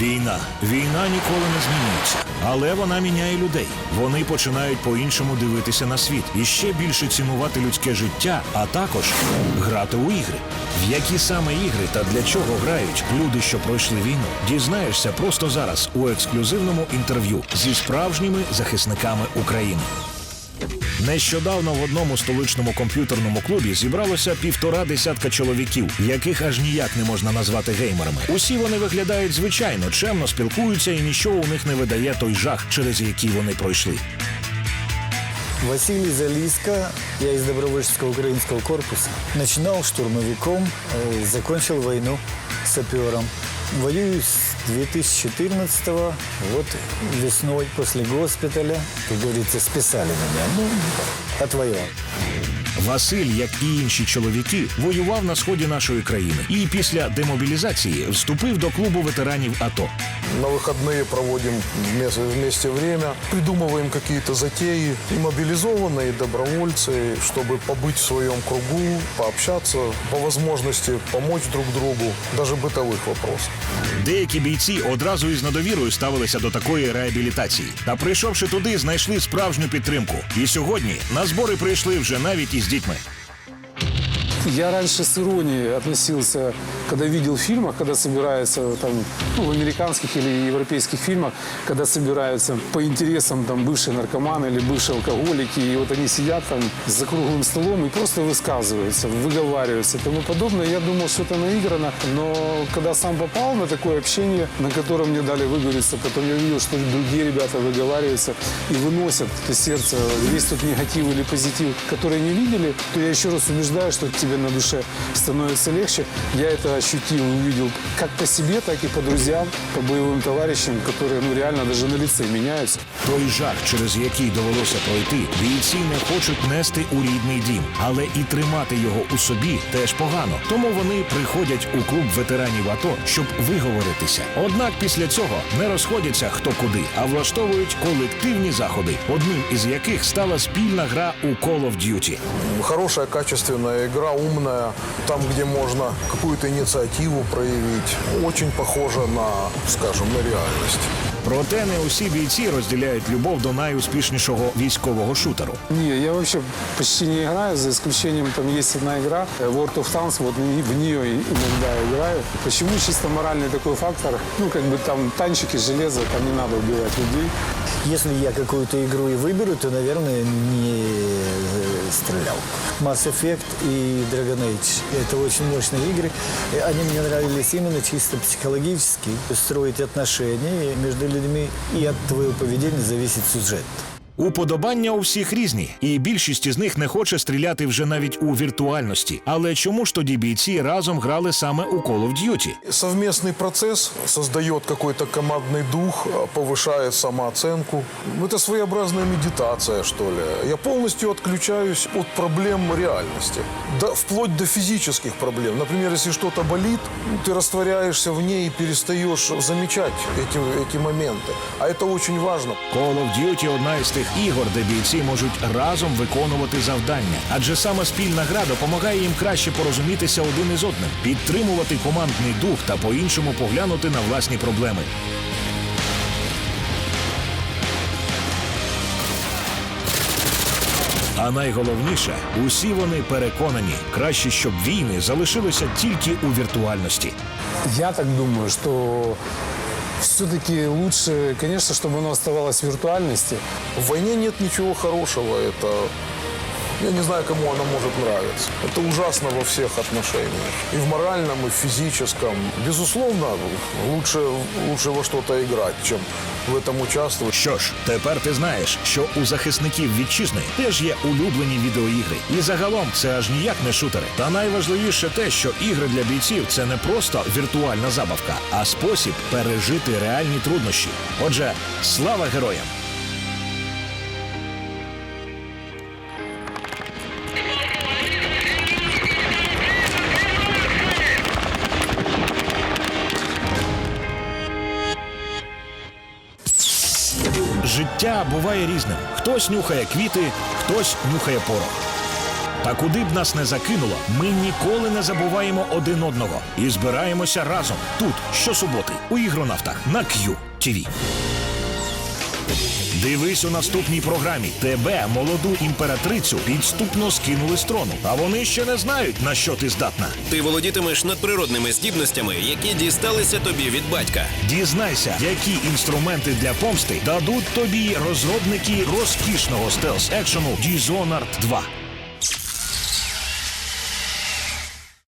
Війна. Війна ніколи не змінюється, але вона міняє людей. Вони починають по-іншому дивитися на світ і ще більше цінувати людське життя, а також грати у ігри. В які саме ігри та для чого грають люди, що пройшли війну, дізнаєшся просто зараз у ексклюзивному інтерв'ю зі справжніми захисниками України. Нещодавно в одному столичному комп'ютерному клубі зібралося півтора десятка чоловіків, яких аж ніяк не можна назвати геймерами. Усі вони виглядають звичайно, чемно спілкуються, і нічого у них не видає той жах, через який вони пройшли. Василий Залиска, я из добровольческого украинского корпуса. Начинал штурмовиком, э, закончил войну сапером. Воюю с 2014-го, вот весной после госпиталя, как говорится, списали меня. Ну, отвоевал. Василь, як і інші чоловіки, воював на сході нашої країни і після демобілізації вступив до клубу ветеранів АТО. На выходные проводим вместе, вместе время, придумываем какие-то затеи. И мобилизованные, и добровольцы, чтобы побыть в своем кругу, пообщаться, по возможности помочь друг другу, даже бытовых вопросов. Деякі бійці одразу із недовірою ставилися до такої реабілітації. Та прийшовши туди, знайшли справжню підтримку. І сьогодні на збори прийшли вже навіть із дітьми. Я раньше с иронией относился, когда видел в фильмах, когда собираются там, ну, в американских или европейских фильмах, когда собираются по интересам там бывшие наркоманы или бывшие алкоголики, и вот они сидят там за круглым столом и просто высказываются, выговариваются и тому подобное. Я думал, что это наиграно, но когда сам попал на такое общение, на котором мне дали выговориться, потом я увидел, что другие ребята выговариваются и выносят это сердце, весь тот негатив или позитив, который не видели, то я еще раз убеждаю, что тебе на душе становится легче. Я это ощутил, увидел как по себе, так и по друзьям, по боевым товарищам, которые ну, реально даже на лице меняются. Той жах, через який довелося пройти, бійці не хочуть нести у рідний дім, але і тримати його у собі теж погано. Тому вони приходять у клуб ветеранів АТО, щоб виговоритися. Однак після цього не розходяться хто куди, а влаштовують колективні заходи, одним із яких стала спільна гра у Call of Duty. Хорошая, качественная игра, умная, там, где можно какую-то инициативу проявить. Очень похожа на, скажем, на реальность. Проте не усі бійці розділяють любов до найуспішнішого військового шутеру. Не, я вообще почти не играю, за исключением, там есть одна игра, э, World of Tanks, вот в нее иногда играю. Почему? Чисто моральный такой фактор. Ну, как бы там танчики, железо, там не надо убивать людей. Если я какую-то игру и выберу, то, наверное, не э, стрелял. Mass Effect и Dragon Age. Это очень мощные игры. И Они мне нравились именно чисто психологически. Строить отношения между людьми, и от твоего поведения зависит сюжет. Уподобання у всіх різні, і більшість із них не хоче стріляти вже навіть у віртуальності. Але чому ж тоді бійці разом грали саме у Call of Duty? Совместный процесс создает какой-то командный дух, э, повышает самооценку. Это своеобразная медитация, что ли. Я полностью отключаюсь от проблем реальности, да, вплоть до физических проблем. Например, если что-то болит, ты растворяешься в ней и перестаешь замечать эти, эти моменты. А это очень важно. Call of Duty – одна із тих ігор, де бійці можуть разом виконувати завдання. Адже саме спільна гра допомагає їм краще порозумітися один із одним, підтримувати командний дух та по-іншому поглянути на власні проблеми. А найголовніше, усі вони переконані, краще, щоб війни залишилися тільки у віртуальності. Я так думаю, что все-таки лучше, конечно, чтобы оно оставалось в виртуальности. В войне нет ничего хорошего. Это я не знаю, кому она может нравиться. Это ужасно во всех отношениях. И в моральном, и в физическом. Безусловно, лучше, лучше во что-то играть, чем в этом участвовать. Що ж, тепер ти знаєш, що у захисників вітчизни теж є улюблені відеоігри. І загалом це аж ніяк не шутери. Та найважливіше те, що ігри для бійців це не просто віртуальна забавка, а спосіб пережити реальні труднощі. Отже, слава героям! Життя буває різним. Хтось нюхає квіти, хтось нюхає порох. Та куди б нас не закинуло, ми ніколи не забуваємо один одного і збираємося разом тут щосуботи у ігронавтах на Q-TV. Дивись у наступній програмі. Тебе, молоду імператрицю, підступно скинули з трону. А вони ще не знають, на що ти здатна. Ти володітимеш надприродними здібностями, які дісталися тобі від батька. Дізнайся, які інструменти для помсти дадуть тобі розробники розкішного стелс екшену Dishonored 2.